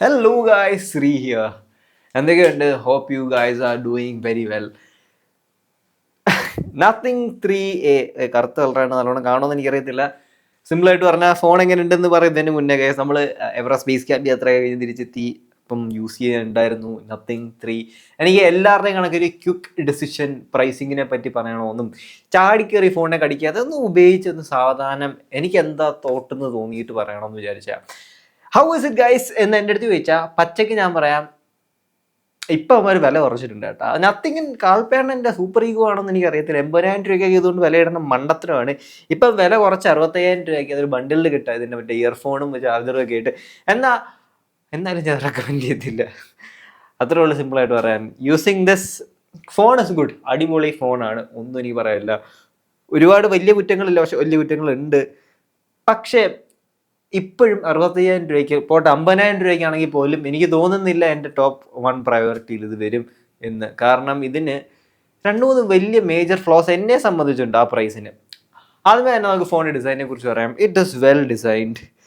Hello guys Sree here എന്തൊക്കെയുണ്ട്? Hope you guys are doing very well nothing three A കറുത്ത കളറാണ് നല്ലോണം കാണുമെന്ന് എനിക്കറിയത്തില്ല. സിമ്പിളായിട്ട് പറഞ്ഞാൽ ഫോൺ എങ്ങനെ ഉണ്ടെന്ന് പറയുന്നതിന് മുന്നേ കേസ് നമ്മൾ എവറ സ്പേസ് ക്യാമ്പ് യാത്ര കഴിഞ്ഞ് തിരിച്ചെത്തി ഇപ്പം യൂസ് ചെയ്യാനുണ്ടായിരുന്നു. നത്തിങ് ത്രീ എനിക്ക് എല്ലാവരുടെയും കണക്കൊരു ക്യുക്ക് ഡിസിഷൻ പ്രൈസിങ്ങിനെ പറ്റി പറയണമെന്നും ചാടിക്കേറി ഫോണിനെ കടിക്കാതെ ഒന്ന് ഉപയോഗിച്ചൊന്ന് സാവധാനം എനിക്ക് എന്താ തോട്ടെന്ന് തോന്നിയിട്ട് പറയണമെന്ന് വിചാരിച്ചാൽ ഹൗ ഇസ് ഇറ്റ് ഗൈസ് എന്ന് എന്റെ അടുത്ത് ചോദിച്ചാൽ പച്ചയ്ക്ക് ഞാൻ പറയാം ഇപ്പം അവന്മാർ വില കുറച്ചിട്ടുണ്ട് കേട്ടോ. നത്തിങ് കാൽപ്പേണ്ണന്റെ സൂപ്പർ ഈഗോ ആണെന്ന് എനിക്ക് അറിയത്തില്ല എൺപതിനായിരം രൂപയ്ക്ക് ഇതുകൊണ്ട് വിലയിടുന്ന മണ്ടത്തരമാണ്. ഇപ്പം വില കുറച്ച് അറുപത്തയ്യായിരം രൂപയ്ക്ക് അതൊരു ബണ്ടിലിൽ കിട്ടുക ഇതിന്റെ മറ്റേ ഇയർഫോണും ചാർജറും ഒക്കെ ആയിട്ട്. എന്നാ എന്നാലും ഞാൻ റെക്കമെൻഡ് ചെയ്യത്തില്ല. അത്രേ ഉള്ളൂ സിമ്പിളായിട്ട് പറയാൻ. Using this phone is good അടിപൊളി ഫോണാണ് ഒന്നും എനിക്ക് പറയാനില്ല. ഒരുപാട് വലിയ കുറ്റങ്ങളില്ല. പക്ഷെ വലിയ കുറ്റങ്ങളുണ്ട്. പക്ഷേ ഇപ്പോഴും അറുപത്തയ്യായിരം രൂപയ്ക്ക് പോട്ടെ അമ്പതിനായിരം രൂപയ്ക്കാണെങ്കിൽ പോലും എനിക്ക് തോന്നുന്നില്ല എന്റെ ടോപ്പ് വൺ പ്രയോറിറ്റിയിൽ ഇത് വരും എന്ന്. കാരണം ഇതിന് രണ്ട് മൂന്ന് വലിയ മേജർ ഫ്ലോസ് എന്നെ സംബന്ധിച്ചുണ്ട് ആ പ്രൈസിന് ആദ്യമേ തന്നെ നമുക്ക് ഫോണിന്റെ ഡിസൈനെ കുറിച്ച് പറയാം. It is well designed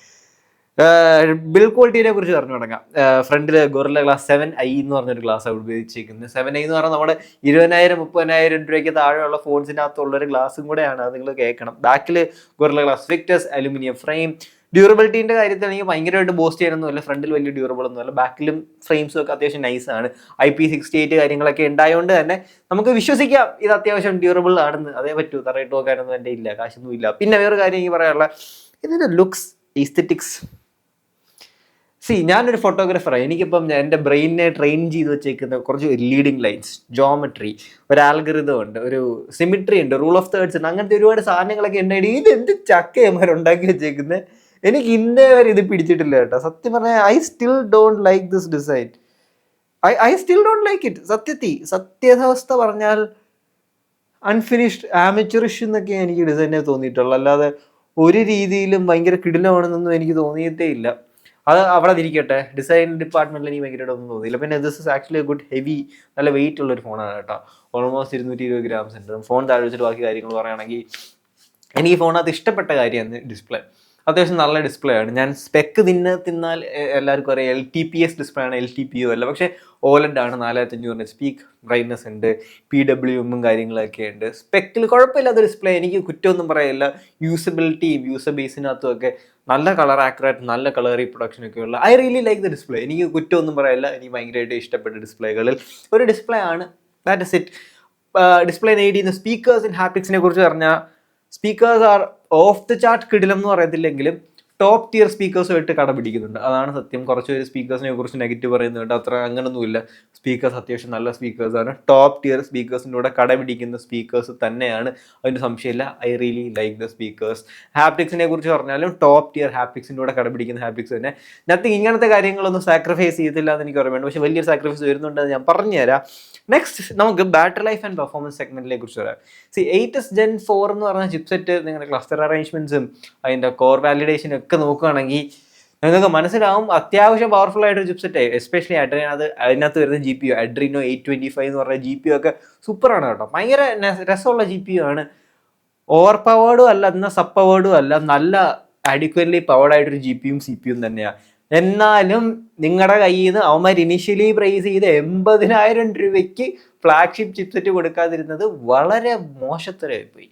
build ക്വാളിറ്റിനെ കുറിച്ച് പറഞ്ഞു തുടങ്ങാം. ഫ്രണ്ടിൽ ഗൊറില്ല ഗ്ലാസ് സെവൻ ഐ എന്ന് പറഞ്ഞൊരു ഗ്ലാസ് ഉപയോഗിച്ചിരിക്കുന്നത്. സെവൻ ഐ എന്ന് പറഞ്ഞാൽ നമ്മുടെ ഇരുപതിനായിരം മുപ്പതിനായിരം രൂപയ്ക്ക് താഴെയുള്ള ഫോൺസിനകത്തുള്ളൊരു ഗ്ലാസും കൂടെയാണ്. അത് നിങ്ങൾ കേൾക്കണം. ബാക്കിൽ gorilla glass Victus aluminium frame ഡ്യൂറബിലിറ്റീന്റെ കാര്യത്തിൽ എനിക്ക് ഭയങ്കരമായിട്ട് ബോസ്റ്റ് ചെയ്യാനൊന്നുമില്ല ഫ്രണ്ടിൽ വലിയ ഡ്യൂറബിൾ ഒന്നുമല്ല ബാക്കിലും ഫ്രെയിംസും ഒക്കെ അത്യാവശ്യം നൈസാണ് ഐ പി സിക്സ്റ്റി എയ്റ്റ് കാര്യങ്ങളൊക്കെ ഉണ്ടായതുകൊണ്ട് തന്നെ നമുക്ക് വിശ്വസിക്കാം ഇത് അത്യാവശ്യം ഡ്യൂറബിൾ ആണെന്ന്. അതേ പറ്റൂ തറയിട്ട് നോക്കാനൊന്നും എന്റെ ഇല്ല കാശൊന്നും ഇല്ല. പിന്നെ വേറൊരു കാര്യം എനിക്ക് പറയാനുള്ള ഇതിന്റെ ലുക്സ് ഈസ്തറ്റിക്സ് സി ഞാനൊരു ഫോട്ടോഗ്രാഫറാണ് എനിക്കിപ്പം എന്റെ ബ്രെയിനിനെ ട്രെയിൻ ചെയ്ത് വെച്ചേക്കുന്ന കുറച്ച് ലീഡിങ് ലൈൻസ് ജോമെട്രി ഒരു ആൽഗറിതം ഉണ്ട് ഒരു സിമിട്രി ഉണ്ട് റൂൾ ഓഫ് തേർഡ്സ് ഉണ്ട്. അങ്ങനത്തെ ഒരുപാട് സാധനങ്ങളൊക്കെ ഉണ്ടായിട്ട് ഇത് എന്ത് ചക്കയന്മാരുണ്ടാക്കി വെച്ചേക്കുന്നത് എനിക്ക് ഇന്നേ വരെ ഇത് പിടിച്ചിട്ടില്ല കേട്ടോ. സത്യം പറഞ്ഞാൽ I still don't like this design I I still don't like it സത്യത്തി സത്യതാവസ്ഥ പറഞ്ഞാൽ അൺഫിനിഷ്ഡ് ആമച്ചുറിഷ് എന്നൊക്കെ എനിക്ക് ഡിസൈനെ തോന്നിയിട്ടുള്ളൂ. അല്ലാതെ ഒരു രീതിയിലും ഭയങ്കര കിടിലമാണെന്നൊന്നും എനിക്ക് തോന്നിയിട്ടേ ഇല്ല. അത് അവിടെ ഇരിക്കട്ടെ. ഡിസൈൻ ഡിപ്പാർട്ട്മെന്റിൽ എനിക്ക് ഭയങ്കരമായിട്ട് ഒന്നും തോന്നിയില്ല. പിന്നെ this is actually good heavy നല്ല വെയിറ്റ് ഉള്ള ഒരു ഫോണാണ് കേട്ടോ. ഓൾമോസ്റ്റ് ഇരുന്നൂറ്റി ഇരുപത് ഗ്രാംസ് ഉണ്ട്. ഫോൺ താഴെ വെച്ചിട്ട് ബാക്കി കാര്യങ്ങൾ പറയുകയാണെങ്കിൽ എനിക്ക് ഫോണിനകത്ത് ഇഷ്ടപ്പെട്ട കാര്യമാണ് ഡിസ്പ്ലേ അത്യാവശ്യം നല്ല ഡിസ്പ്ലേ ആണ്. ഞാൻ സ്പെക്ക് തിന്ന തിന്നാൽ എല്ലാവർക്കും അറിയാം L T P S display ആണ് എൽ ടി പി യു അല്ല. പക്ഷേ ഓലഡ് ആണ് നാലായിരത്തി അഞ്ഞൂറിന് സ്പീക്ക് ബ്രൈറ്റ്നസ് ഉണ്ട് പി ഡബ്ല്യു എമ്മും കാര്യങ്ങളൊക്കെ ഉണ്ട്. സ്പെക്കിൽ കുഴപ്പമില്ലാത്ത ഡിസ്പ്ലേ എനിക്ക് കുറ്റമൊന്നും പറയില്ല. യൂസബിലിറ്റിയും യൂസർ ബേസിനകത്തും ഒക്കെ നല്ല കളർ ആക്യുറേറ്റ് നല്ല കളർ റീപ്രൊഡക്ഷൻ ഒക്കെ ഉള്ള. I really like the display എനിക്ക് കുറ്റമൊന്നും പറയില്ല. എനിക്ക് ഭയങ്കരമായിട്ട് ഇഷ്ടപ്പെട്ട ഡിസ്പ്ലേകളിൽ ഒരു ഡിസ്പ്ലേ ആണ്. ദാറ്റ് ഇസ് ഇറ്റ് ഡിസ്പ്ലേ നേടിയുന്ന സ്പീക്കേഴ്സ് ഹാപ്പിക്സിനെ കുറിച്ച് പറഞ്ഞാൽ speakers are off the chart കിടിലം എന്ന് പറയത്തില്ലെങ്കിലും ടോപ്പ് ടിയർ സ്പീക്കേഴ്സുമായിട്ട് കട പിടിക്കുന്നുണ്ട് അതാണ് സത്യം. കുറച്ച് പേര് സ്പീക്കേഴ്സിനെ കുറിച്ച് നെഗറ്റീവ് പറയുന്നുണ്ട്. അത്ര അങ്ങനൊന്നുമില്ല. സ്പീക്കേഴ്സ് അത്യാവശ്യം നല്ല സ്പീക്കേഴ്സാണ് ടോപ്പ് ടിയർ സ്പീക്കേഴ്സിന്റെ കൂടെ കട പിടിക്കുന്ന സ്പീക്കേഴ്സ് തന്നെയാണ്. അതിന് സംശയമില്ല. I really like the speakers ഹാപ്റ്റിക്സിനെ കുറിച്ച് പറഞ്ഞാലും ടോപ്പ് ടിയർ ഹാപ്റ്റിക്സിന്റെ കൂടെ കട പിടിക്കുന്ന ഹാപ്റ്റിക്സ് തന്നെ. നത്തിങ് ഇങ്ങനത്തെ കാര്യങ്ങളൊന്നും സാക്രിഫൈസ് ചെയ്തില്ല എന്ന് എനിക്ക് ഓർമ്മയുണ്ട് പക്ഷേ വലിയൊരു സാക്രിഫൈസ് വരുന്നുണ്ട് ഞാൻ പറഞ്ഞുതരാം. നെക്സ്റ്റ് നമുക്ക് ബാറ്ററി ലൈഫ് ആൻഡ് പെർഫോമൻസ് സെഗ്മെന്റിനെ കുറിച്ച് പറയാം. C eight S gen four എന്ന് പറഞ്ഞ ചിപ്സെറ്റ് നിങ്ങളുടെ ക്ലസ്റ്റർ അറേഞ്ച്മെന്റ്സും അതിന്റെ കോർ വാലിഡേഷനും ഒക്കെ നോക്കുകയാണെങ്കിൽ നിങ്ങൾക്ക് മനസ്സിലാവും അത്യാവശ്യം പവർഫുൾ ആയിട്ടൊരു ചിപ്സെറ്റ് എസ്പെഷ്യലി അഡ്രീൻ അത് അതിനകത്ത് വരുന്ന G P Adreno eight twenty five എന്ന് പറഞ്ഞ ജി പി ഒക്കെ സൂപ്പറാണ് കേട്ടോ. ഭയങ്കര രസമുള്ള ജി പി ആണ്. ഓവർ പവേർഡും അല്ല എന്നാൽ സബ് പവേർഡും അല്ല നല്ല അഡിക്വറ്റ്ലി പവേർഡ് ആയിട്ടൊരു ജി പിയും സി പിയും തന്നെയാണ് എന്നാലും നിങ്ങളുടെ കയ്യിൽ നിന്ന് അവന്മാർ ഇനിഷ്യലി പ്രൈസ് ചെയ്ത് എൺപതിനായിരം രൂപയ്ക്ക് ഫ്ലാഗ്ഷിപ്പ് ചിപ്സെറ്റ് കൊടുക്കാതിരുന്നത് വളരെ മോശത്തരമായി പോയി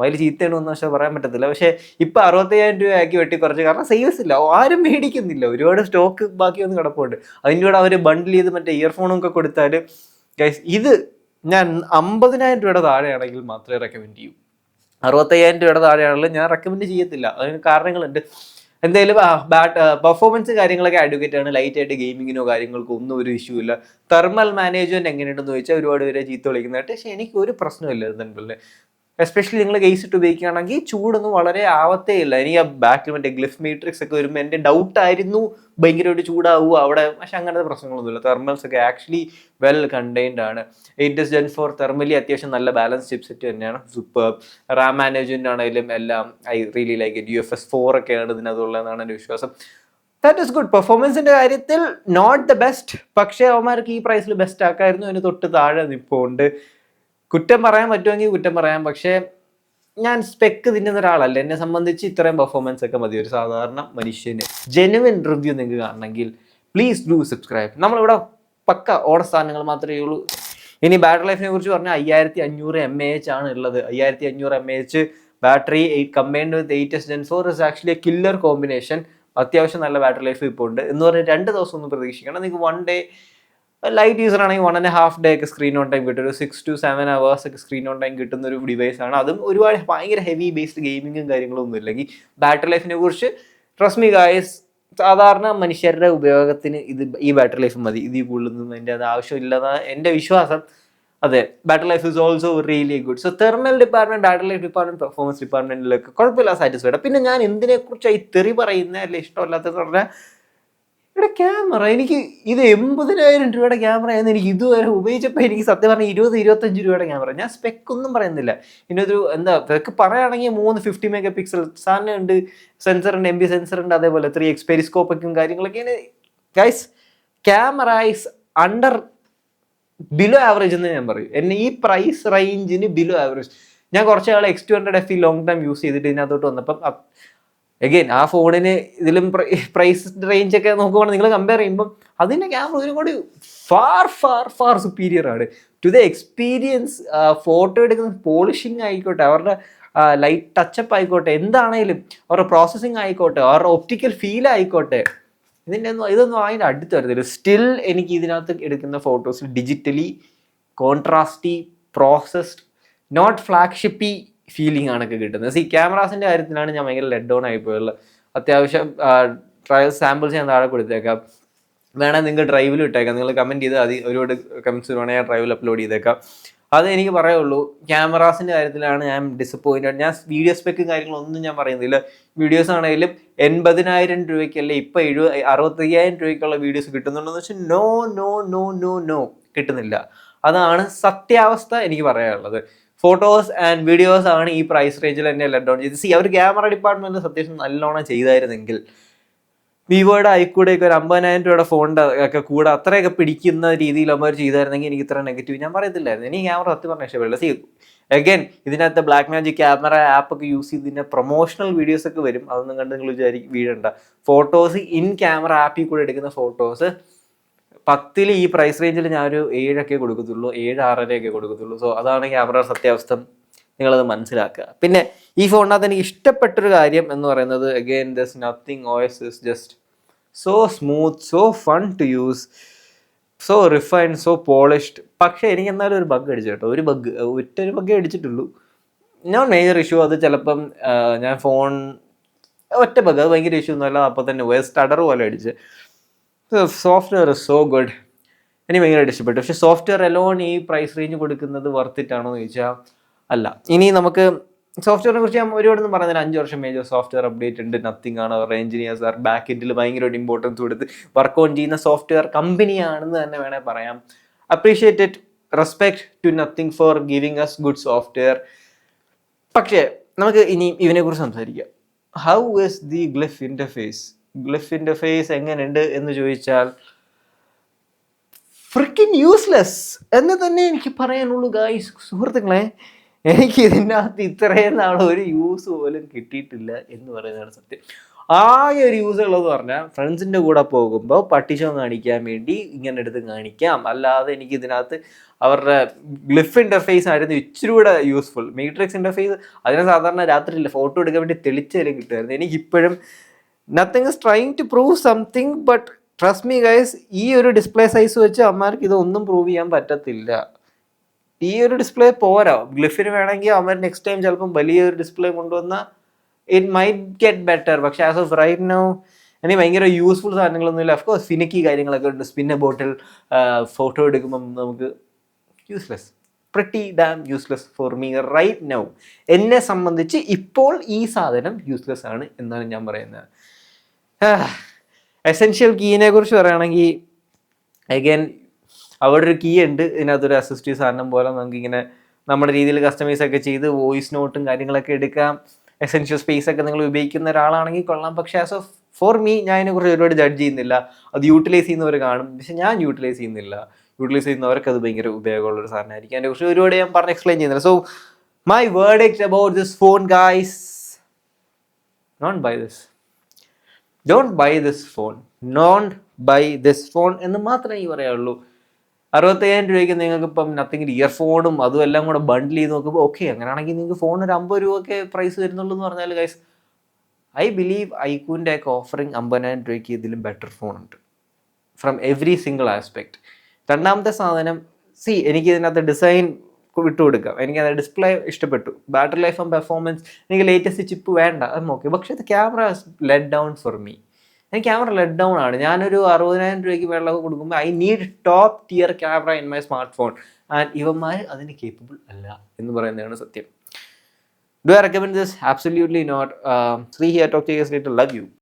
അതിൽ ചീത്തയാണെന്ന് പക്ഷേ പറയാൻ പറ്റത്തില്ല. പക്ഷേ ഇപ്പം അറുപത്തയ്യായിരം രൂപയാക്കി വെട്ടി കുറച്ച്. കാരണം സെയിൽസ് ഇല്ല. ആരും മേടിക്കുന്നില്ല. ഒരുപാട് സ്റ്റോക്ക് ബാക്കി കിടപ്പുണ്ട്. അതിന്റെ കൂടെ അവർ ബണ്ടിൽ ചെയ്ത് മറ്റേ ഇയർഫോണും ഒക്കെ കൊടുത്താൽ ഇത് ഞാൻ അമ്പതിനായിരം രൂപയുടെ താഴെയാണെങ്കിൽ മാത്രമേ റെക്കമെൻഡ് ചെയ്യൂ. അറുപത്തയ്യായിരം രൂപയുടെ താഴെയാണെങ്കിൽ ഞാൻ റെക്കമെൻഡ് ചെയ്യത്തില്ല. അതിന് കാരണങ്ങളുണ്ട്. എന്തായാലും ബാറ്റ് പെർഫോമൻസ് കാര്യങ്ങളൊക്കെ അഡ്വക്കേറ്റ് ആണ്. ലൈറ്റ് ആയിട്ട് ഗെയിമിങ്ങിനോ കാര്യങ്ങൾക്കോ ഒന്നും ഒരു ഇഷ്യൂ ഇല്ല. തെർമൽ മാനേജ്മെന്റ് എങ്ങനെയുണ്ടെന്ന് ചോദിച്ചാൽ ഒരുപാട് പേരെ ചീത്ത വിളിക്കുന്നതായിട്ട്. പക്ഷേ എനിക്ക് ഒരു പ്രശ്നമില്ല തന്നെ എസ്പെഷ്യലി നിങ്ങൾ കേസ് ഇട്ട് ഉപയോഗിക്കുകയാണെങ്കിൽ ചൂടൊന്നും വളരെ ആവത്തേ ഇല്ല. എനിക്ക് ആ ബാക്കിൽ മറ്റേ ഗ്ലിഫ് മീട്രിക്സ് ഒക്കെ വരുമ്പോൾ എന്റെ ഡൗട്ട് ആയിരുന്നു. ഭയങ്കരമായിട്ട് ചൂടാവുക അവിടെ പക്ഷെ അങ്ങനത്തെ പ്രശ്നങ്ങളൊന്നുമില്ല തെർമൽസ് ഒക്കെ ആക്ച്വലി വെൽ കണ്ടെയ്ൻഡ് ആണ്. Eight S gen four thermally അത്യാവശ്യം നല്ല ബാലൻസ് ചിപ്പ് സെറ്റ് തന്നെയാണ്. സൂപ്പർ റാം മാനേജ്മെന്റ് ആണെങ്കിലും എല്ലാം I really like it U F S four ഒക്കെയാണ് ഇതിനകത്തുള്ളതെന്നാണ് എന്റെ വിശ്വാസം. ദാറ്റ് ഇസ് ഗുഡ് പെർഫോമൻസിന്റെ കാര്യത്തിൽ നോട്ട് ദ ബെസ്റ്റ് പക്ഷേ അവന്മാർക്ക് ഈ പ്രൈസിൽ ബെസ്റ്റ് ആക്കായിരുന്നു. അതിന് തൊട്ട് താഴെ നിൽപ്പുണ്ട് കുറ്റം പറയാൻ പറ്റുമെങ്കിൽ കുറ്റം പറയാം. പക്ഷേ ഞാൻ സ്പെക്ക് തിന്നുന്ന ഒരാളല്ല. എന്നെ സംബന്ധിച്ച് ഇത്രയും പെർഫോമൻസ് ഒക്കെ മതി. ഒരു സാധാരണ മനുഷ്യന്. ജെനുവിൻ റിവ്യൂ നിങ്ങൾക്ക് കാണണമെങ്കിൽ പ്ലീസ് ഡു സബ്സ്ക്രൈബ് നമ്മളിവിടെ പക്ക ഓട സ്ഥാനങ്ങൾ മാത്രമേ ഉള്ളൂ. ഇനി ബാറ്ററി ലൈഫിനെ കുറിച്ച് പറഞ്ഞാൽ അയ്യായിരത്തി അഞ്ഞൂറ് എം എ എച്ച് ആണ് ഉള്ളത്. അയ്യായിരത്തി അഞ്ഞൂറ് M A H battery combined with eight S gen four is actually a killer combination അത്യാവശ്യം നല്ല ബാറ്ററി ലൈഫ് ഇപ്പോൾ ഉണ്ട്. എന്ന് പറഞ്ഞാൽ രണ്ട് ദിവസം ഒന്നും പ്രതീക്ഷിക്കണം. നിങ്ങൾക്ക് വൺ ഡേ ലൈറ്റ് യൂസർ ആണെങ്കിൽ വൺ ആൻഡ് ഹാഫ് ഡേ ഒക്കെ സ്ക്രീൻ ഓൺ ടൈം കിട്ടും. ഒരു സിക്സ് ടു സെവൻ അവേഴ്സ് ഒക്കെ സ്ക്രീൻ ഓൺ ടൈം കിട്ടുന്ന ഒരു ഡിവൈസ് ആണ്. അതും ഒരുപാട് ഭയങ്കര ഹെവി ബേസ്ഡ് ഗെയിമിങ്ങും കാര്യങ്ങളും ഒന്നും ഇല്ലെങ്കിൽ ബാറ്ററി ലൈഫിനെ കുറിച്ച് ട്രസ്മി ഗായസ് സാധാരണ മനുഷ്യരുടെ ഉപയോഗത്തിന് ഇത് ഈ ബാറ്ററി ലൈഫ് മതി. ഇതിൽ കൂടുതലൊന്നും എന്റെ അത് ആവശ്യമില്ലെന്നാണ് എന്റെ വിശ്വാസം. അതെ battery life is also really good so thermal department battery life department performance ഡിപ്പാർട്ട്മെന്റിലൊക്കെ കുഴപ്പമില്ല സാറ്റിസ്ഫൈഡ് പിന്നെ ഞാൻ എന്തിനെ കുറിച്ചാണ് ഈ തെറി പറയുന്ന അല്ലെ ഇഷ്ടമല്ലാത്തതെന്ന് പറഞ്ഞാൽ ഇവിടെ ക്യാമറ. എനിക്ക് ഇത് എൺപതിനായിരം രൂപയുടെ ക്യാമറ എന്ന് എനിക്ക് ഇതുവരെ ഉപയോഗിച്ചപ്പോൾ എനിക്ക് സത്യം പറഞ്ഞാൽ ഇരുപത് ഇരുപത്തഞ്ച് രൂപയുടെ ക്യാമറ. ഞാൻ സ്പെക്ക് ഒന്നും പറയുന്നില്ല. ഇന്നൊരു എന്താ സ്പെക്ക് പറയുകയാണെങ്കിൽ മൂന്ന് ഫിഫ്റ്റി മെഗാ പിക്സൽ സാധനം ഉണ്ട്. സെൻസർ ഉണ്ട് എം ബി സെൻസർ ഉണ്ട് അതേപോലെ ത്രീ എക്സ് പെരിസ്കോപ്പൊക്കെയും കാര്യങ്ങളൊക്കെയാണ് guys camera is under below average എന്ന് ഞാൻ പറയും. എന്നെ ഈ പ്രൈസ് റേഞ്ചിന് ബിലോ ആവറേജ് ഞാൻ കുറച്ച് നാൾ X two hundred F long time use ചെയ്തിട്ട് ഇതിനകത്തോട്ട് വന്നപ്പം എഗെയിൻ ആ ഫോണിന് ഇതിലും പ്രൈസ് റേഞ്ച് ഒക്കെ നോക്കുവാണെങ്കിൽ നിങ്ങൾ കമ്പയർ ചെയ്യുമ്പോൾ അതിന്റെ ക്യാമറ ഇതിനും കൂടി ഫാർ ഫാർ ഫാർ സുപ്പീരിയർ ആണ്. ടു ദ എക്സ്പീരിയൻസ് ഫോട്ടോ എടുക്കുന്ന പോളിഷിങ് ആയിക്കോട്ടെ അവരുടെ ലൈറ്റ് ടച്ചപ്പ് ആയിക്കോട്ടെ എന്താണേലും അവരുടെ പ്രോസസ്സിങ് ആയിക്കോട്ടെ അവരുടെ ഒപ്റ്റിക്കൽ ഫീൽ ആയിക്കോട്ടെ ഇതിന്റെ ഒന്നും ഇതൊന്നും അതിന്റെ അടുത്ത് വരുന്നില്ല സ്റ്റിൽ എനിക്ക് ഇതിനകത്ത് എടുക്കുന്ന photos digitally contrasty processed not ഫ്ലാഗ്ഷിപ്പി feeling ആണൊക്കെ കിട്ടുന്നത്. സി ക്യാമറാസിന്റെ കാര്യത്തിലാണ് ഞാൻ ഭയങ്കര ലെഡ് ഡൗൺ ആയിപ്പോയുള്ളത് അത്യാവശ്യം ട്രയൽ സാമ്പിൾസ് ഞാൻ താഴെ കൊടുത്തേക്കാം. വേണേൽ നിങ്ങൾ ഡ്രൈവിൽ ഇട്ടേക്കാം. നിങ്ങൾ കമന്റ് ചെയ്ത് അത് ഒരുപാട് കമൻസ് വേണമെങ്കിൽ ഞാൻ ഡ്രൈവിൽ അപ്ലോഡ് ചെയ്തേക്കാം. അത് എനിക്ക് പറയുള്ളൂ. ക്യാമറാസിന്റെ കാര്യത്തിലാണ് ഞാൻ ഡിസപ്പോയിന്റഡ് ഞാൻ വീഡിയോ സ്പെക്കും കാര്യങ്ങളൊന്നും ഞാൻ പറയുന്നില്ല. വീഡിയോസ് ആണെങ്കിലും എൺപതിനായിരം രൂപയ്ക്കല്ലേ ഇപ്പം എഴുപത് അറുപത്തയ്യായിരം രൂപയ്ക്കുള്ള വീഡിയോസ് കിട്ടുന്നുണ്ടെന്ന് വെച്ചാൽ no no no no no കിട്ടുന്നില്ല. അതാണ് സത്യാവസ്ഥ എനിക്ക് പറയാനുള്ളത്. ഫോട്ടോസ് ആൻഡ് വീഡിയോസ് ആണ് ഈ പ്രൈസ് റേഞ്ചിൽ എന്നെ ലെറ്റ് ഡൗൺ ചെയ്ത് സി അവർ ക്യാമറ ഡിപ്പാർട്ട്മെന്റ് സത്യം നല്ലോണം ചെയ്തായിരുന്നെങ്കിൽ വിവോയുടെ ആയിക്കൂടെയൊക്കെ ഒരു അമ്പതിനായിരം രൂപയുടെ ഫോണിന്റെ ഒക്കെ കൂടെ അത്രയൊക്കെ പിടിക്കുന്ന രീതിയിൽ അവർ ചെയ്തായിരുന്നെങ്കിൽ എനിക്ക് ഇത്ര നെഗറ്റീവ് ഞാൻ പറയത്തില്ലായിരുന്നു. ഇനി ക്യാമറ സത്യം പറഞ്ഞ ഇഷ്ടപ്പെടില്ല സി അഗൈൻ ഇതിനകത്ത് ബ്ലാക്ക് മാജിക് ക്യാമറ ആപ്പ് ഒക്കെ യൂസ് ചെയ്ത് ഇതിന്റെ പ്രൊമോഷണൽ വീഡിയോസ് ഒക്കെ വരും. അതൊന്നും കണ്ട് നിങ്ങൾ വിചാരിക്കും വീഴണ്ട. ഫോട്ടോസ് ഇൻ ക്യാമറ ആപ്പിൽ കൂടെ എടുക്കുന്ന ഫോട്ടോസ് പത്തിൽ ഈ പ്രൈസ് റേഞ്ചിൽ ഞാനൊരു ഏഴൊക്കെ കൊടുക്കത്തുള്ളൂ ഏഴ് ആറരയൊക്കെ കൊടുക്കത്തുള്ളൂ. സോ അതാണ് ക്യാമറ സത്യാവസ്ഥ നിങ്ങളത് മനസ്സിലാക്കുക. പിന്നെ ഈ ഫോണിനകത്ത് എനിക്ക് ഇഷ്ടപ്പെട്ടൊരു കാര്യം എന്ന് പറയുന്നത് again this Nothing OS is just so smooth so fun to use so refined so polished പക്ഷേ എനിക്ക് എന്നാലും ഒരു ബഗ് അടിച്ചു കേട്ടോ. ഒരു ബഗ് ഒറ്റ ഒരു ബഗ് അടിച്ചിട്ടുള്ളൂ. ഞാൻ മേജർ ഇഷ്യൂ അത് ചിലപ്പം ഞാൻ ഫോൺ ഒറ്റ ബഗ് അത് ഭയങ്കര ഇഷ്യൂ ഒന്നുമല്ല. അപ്പോൾ തന്നെ വേസ്റ്റ് അടർ പോലെ അടിച്ച്. സോഫ്റ്റ്വെയർ സോ ഗുഡ് എനിക്ക് ഭയങ്കരമായിട്ട് ഇഷ്ടപ്പെട്ടു പക്ഷെ സോഫ്റ്റ്വെയർ എലോൺ ഈ പ്രൈസ് റേഞ്ച് കൊടുക്കുന്നത് വർത്തിട്ടാണോ എന്ന് ചോദിച്ചാൽ അല്ല. ഇനി നമുക്ക് സോഫ്റ്റ്വെയറിനെ കുറിച്ച് ഞാൻ ഒരുപാടൊന്നും പറഞ്ഞില്ല. അഞ്ച് വർഷം മേജർ സോഫ്റ്റ്വെയർ അപ്ഡേറ്റ് ഉണ്ട്. നത്തിങ് ആണ്. അവരുടെ എഞ്ചിനീയേഴ്സ് ആർ ബാക്ക് എൻഡിൽ ഭയങ്കരമായിട്ട് ഇമ്പോർട്ടൻസ് കൊടുത്ത് വർക്ക് ഓൺ ചെയ്യുന്ന സോഫ്റ്റ്വെയർ കമ്പനിയാണെന്ന് തന്നെ വേണേൽ പറയാം. Appreciated respect to Nothing for giving us good software പക്ഷേ നമുക്ക് ഇനി ഇതിനെക്കുറിച്ച് സംസാരിക്കാം. How is the glyph interface glyph face എങ്ങനെയുണ്ട് എന്ന് ചോദിച്ചാൽ ഫ്രിക്കിൻ യൂസ്ലെസ് എന്ന് തന്നെ എനിക്ക് പറയാനുള്ളൂ ഗായ്സ് സുഹൃത്തുക്കളെ എനിക്ക് ഇതിനകത്ത് ഇത്രയും നാൾ ഒരു യൂസ് പോലും കിട്ടിയിട്ടില്ല എന്ന് പറയുന്നതാണ് സത്യം. ആകെ ഒരു യൂസ് ഉള്ളതെന്ന് പറഞ്ഞാൽ ഫ്രണ്ട്സിന്റെ കൂടെ പോകുമ്പോൾ പട്ടിഷോ കാണിക്കാൻ വേണ്ടി ഇങ്ങനെ എടുത്ത് കാണിക്കാം. അല്ലാതെ എനിക്ക് ഇതിനകത്ത് അവരുടെ ഗ്ലിഫ് ഇന്റർഫേസ് ആയിരുന്നു ഇച്ചിരി കൂടെ യൂസ്ഫുൾ മീട്രിക്സ് ഇന്റർഫേസ് അതിനെ സാധാരണ രാത്രിയില്ല ഫോട്ടോ എടുക്കാൻ വേണ്ടി തെളിച്ചാലും കിട്ടുമായിരുന്നു. എനിക്കിപ്പോഴും Nothing is trying to prove something but trust me guys ഈ ഒരു ഡിസ്പ്ലേ സൈസ് വെച്ച് അമ്മമാർക്ക് ഇതൊന്നും പ്രൂവ് ചെയ്യാൻ പറ്റത്തില്ല. ഈ ഒരു ഡിസ്പ്ലേ പോരാ. ഗ്ലിഫിന് വേണമെങ്കിൽ അവർ നെക്സ്റ്റ് ടൈം ചിലപ്പം വലിയൊരു ഡിസ്പ്ലേ കൊണ്ടുവന്ന ഇറ്റ് മൈറ്റ് ഗെറ്റ് ബെറ്റർ പക്ഷെ ആസ് ഓഫ് റൈറ്റ് നോ ഇനി ഭയങ്കര യൂസ്ഫുൾ സാധനങ്ങളൊന്നും ഇല്ല. അഫ്കോഴ്സ് ഫിനിക്കി കാര്യങ്ങളൊക്കെ ഉണ്ട്. സ്പിന്നെ ബോട്ടിൽ ഫോട്ടോ എടുക്കുമ്പം നമുക്ക് useless pretty damn useless for me right now എന്നെ സംബന്ധിച്ച് ഇപ്പോൾ ഈ സാധനം യൂസ്ലെസ് ആണ് എന്നാണ് ഞാൻ പറയുന്നത്. എസെൻഷ്യൽ കീനെ കുറിച്ച് പറയുകയാണെങ്കിൽ അഗൈൻ അവിടെ ഒരു കീ ഉണ്ട്. ഇതിനകത്തൊരു അസിസ്റ്റീവ് സാധനം പോലെ നമുക്ക് ഇങ്ങനെ നമ്മുടെ രീതിയിൽ കസ്റ്റമൈസ് ഒക്കെ ചെയ്ത് വോയിസ് നോട്ടും കാര്യങ്ങളൊക്കെ എടുക്കാം. എസെൻഷ്യൽ സ്പേസ് ഒക്കെ നിങ്ങൾ ഉപയോഗിക്കുന്ന ഒരാളാണെങ്കിൽ കൊള്ളാം. പക്ഷേ ആസ് ഓഫ് ഫോർ മീ ഞാൻ അതിനെക്കുറിച്ച് ഒരുപാട് ജഡ്ജ് ചെയ്യുന്നില്ല. അത് യൂട്ടിലൈസ് ചെയ്യുന്നവർ കാണും. പക്ഷെ ഞാൻ യൂട്ടിലൈസ് ചെയ്യുന്നില്ല. യൂട്ടിലൈസ് ചെയ്യുന്നവർക്ക് അത് ഭയങ്കര ഉപയോഗമുള്ള ഒരു സാധനമായിരിക്കും. അതിനെക്കുറിച്ച് ഒരുപാട് ഞാൻ പറഞ്ഞ് എക്സ്പ്ലെയിൻ ചെയ്യുന്നില്ല. So my word about this phone guys not buy this don't buy this phone don't buy this phone എന്ന് മാത്രമേ ഈ പറയാനുള്ളൂ. അറുപത്തയ്യായിരം രൂപയ്ക്ക് നിങ്ങൾക്ക് ഇപ്പം നത്തിങ് ഇയർഫോണും അതും എല്ലാം കൂടെ ബണ്ടിൽ ചെയ്ത് നോക്കുമ്പോൾ ഓക്കെ അങ്ങനെയാണെങ്കിൽ നിങ്ങൾക്ക് ഫോൺ ഒരു അമ്പത് രൂപയൊക്കെ പ്രൈസ് വരുന്നുള്ളൂ എന്ന് പറഞ്ഞാൽ ഗൈസ് ഐ ബിലീവ് ഐക്കൂന്റെ ഒക്കെ ഓഫറിങ് അമ്പതിനായിരം രൂപയ്ക്ക് ഇതിലും ബെറ്റർ ഫോൺ ഉണ്ട്. ഫ്രം എവറി സിംഗിൾ ആസ്പെക്ട് രണ്ടാമത്തെ സാധനം സി എനിക്ക് ഇതിനകത്ത് ഡിസൈൻ വിട്ടുകൊടുക്കാം എനിക്ക് അത് ഡിസ്പ്ലേ ഇഷ്ടപ്പെട്ടു. ബാറ്ററി ലൈഫ് ആൻഡ് പെർഫോമൻസ് എനിക്ക് ലേറ്റസ്റ്റ് ചിപ്പ് വേണ്ട. അത് നോക്കി. പക്ഷേ ഇത് camera let down for me എനിക്ക് ക്യാമറ ലെറ്റ് ഡൗൺ ആണ്. ഞാനൊരു അറുപതിനായിരം രൂപയ്ക്ക് വെള്ളമൊക്കെ കൊടുക്കുമ്പോൾ I need top tier camera in my smartphone and ഇവന്മാർ അതിന് കേപ്പബിൾ അല്ല എന്ന് പറയുന്നതാണ് സത്യം. Do I recommend this absolutely not Sree here talk love you